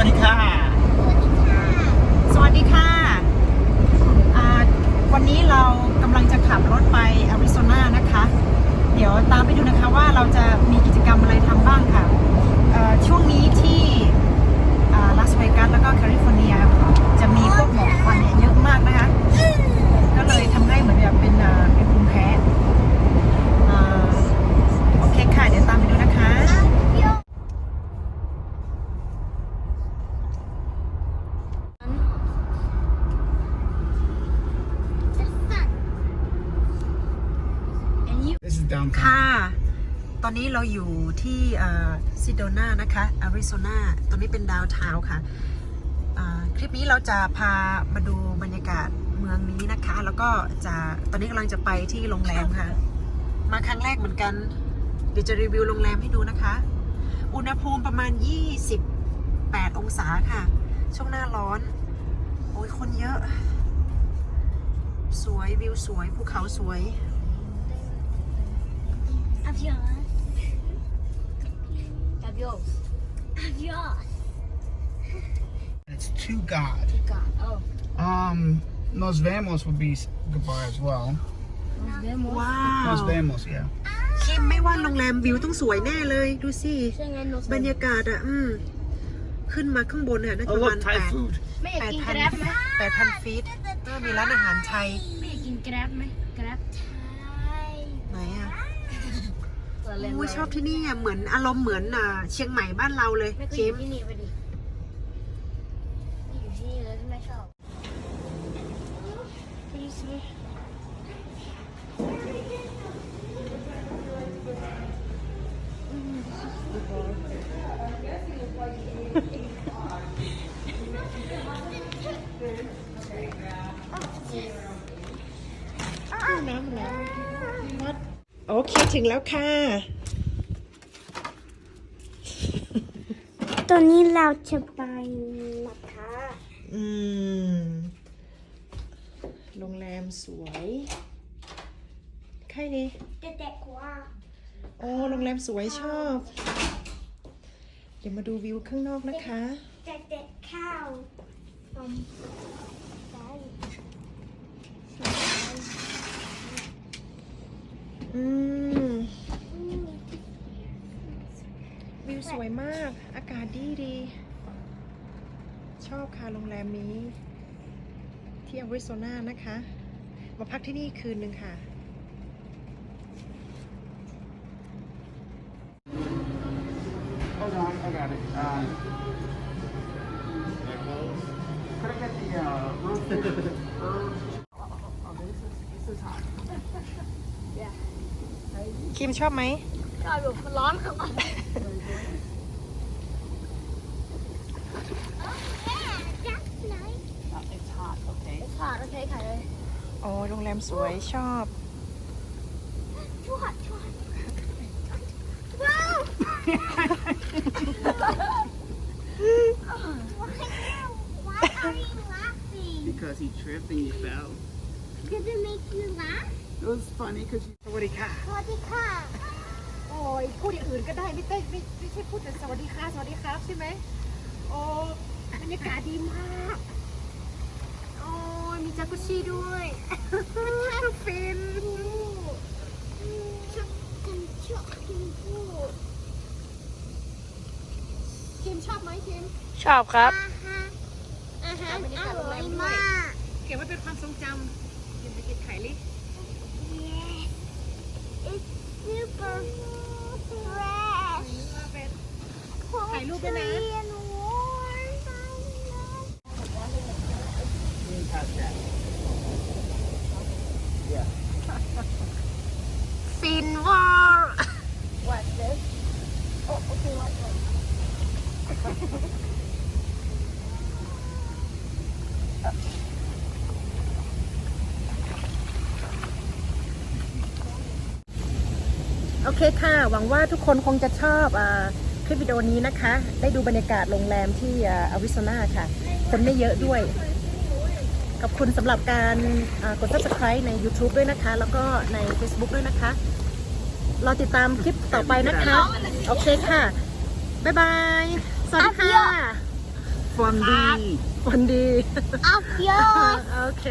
วัสดีค่ะ สวัสดีค่ะ วันนี้เรากำลังจะขับรถไปอาริโซนานะคะ เดี๋ยวตามไปดูนะคะว่าเราจะมีกิจกรรมอะไรทำบ้างค่ะ ช่วงนี้ที่ลาสเวกัสแล้วก็แคลิฟอร์เนียจะมีพวกหมอกควันเยเยอะมากนะคะ ก็เลยทำให้เหมือนแบบเป็นอ่าเป็นภูมิแพ้อ่าโอเคค่ะ เดี๋ยวตามไปดูนะคะ This is downtown ค่ะ ตอนนี้เราอยู่ที่ซิโดนานะคะอาริโซนาตรงนี้เป็นดาวน์ทาวน์ค่ะ คลิปนี้เราจะพามาดูบรรยากาศเมืองนี้นะคะ แล้วก็จะตอนนี้กำลังจะไปที่โรงแรมค่ะ มาครั้งแรกเหมือนกัน เดี๋ยวจะรีวิวโรงแรมให้ดูนะคะ อุณหภูมิประมาณ 28 องศาค่ะ ช่วงหน้าร้อน โอ้ยคนเยอะ สวยวิวสวยภูเขาสวย Avion. Avios. Avios. It's to God. God. Oh. Um, Nos vemos would be s- goodbye as well. Nos vemos. ว้า Nos ว vemos, yeah. คิมไม่ว่าโรงแรมวิวต้องสวยแน่เลยดูสิใช่ไง nos บรร vemos ยากาศอะ อืม ขึ้นมาข้างบนเนี่ยน่าจะ Oh, ประมาณ look, แป Thai ด food. ไม่อยากแปดกินพักนราฟไหมแปดพันฟีตก็มีร้านอาหารไทย ไม่อยากกินกราฟไหมกราฟไหนอะ ตัวเล่นอุ้ยชอบที่นี่อะเหมือนอารมณ์เหมือนอ่าเชียงใหม่บ้านเราเลยไม่เคยอคิมยู่ที่นี่ไปดิไม่อยู่ที่นี่แล้วไม่ชอบ โอเคถึงแล้วค่ะ ตอนนี้เราจะไปนะคะอืม โรงแรมสวยใครดีเด็กๆว่าโอ้โรงแรมสวยชอบ เดี๋ยวมาดูวิวข้างนอกนะคะ เด็กๆข้าวอืมไป อืม วิว สวยมาก อากาศดีดี ชอบค่ะโรงแรมนี้ ที่อาริโซนานะคะ มาพักที่นี่คืนหนึ่งค่ะ Hold on, I got it. Um, could I get the uh, roasted herbs? Oh, this is this is hot. คิมชอบไหมชอบอยู่มันร้อนครับ Uh, it's hot, okay. ขาดโอเคขายเลย โอ้โรงแรมสวยชอบ ชวดชวดว้าว Why are you laughing? Because he tripped and you fell. Did it make you laugh? It was funny because you. สวัสดีค่ะ สวัสดีค่ะ โอ้ยพูดอย่างอื่นก็ได้ไม่ใช่ไม่ไม่ใช่พูดแต่สวัสดีค่ะ สวัสดีครับใช่ไหมโอ้บรรยากาศดีมากโอ้ย มีจากุชิด้วยฟินชอบกินชอบกินพูดคิมชอบไหมคิมชอบครับ อาหารอร่อยมากเก็บไว้เป็นความทรงจำกินไปกินไข่ลิ Yes it's super fresh ถ่ายรูปด้วยนะ didn't touch that. Yeah. ฟินวอร์ What's this? Oh, okay, what's this? โอเคค่ะ หวังว่าทุกคนคงจะชอบอาคลิปวิดีโอนี้นะคะ ได้ดูบรรยากาศโรงแรมที่อาริโซนาค่ะ คนไม่เยอะด้วย ขอบคุณสำหรับการอ่ากด subscribe ใน YouTube ด้วยนะคะ แล้วก็ใน Facebook ด้วยนะคะ เราติดตามคลิปต่อไปนะคะ โอเคค่ะ บ๊ายบาย สวัสดีค่ะฟันดีฟันดี Up yours. โอเค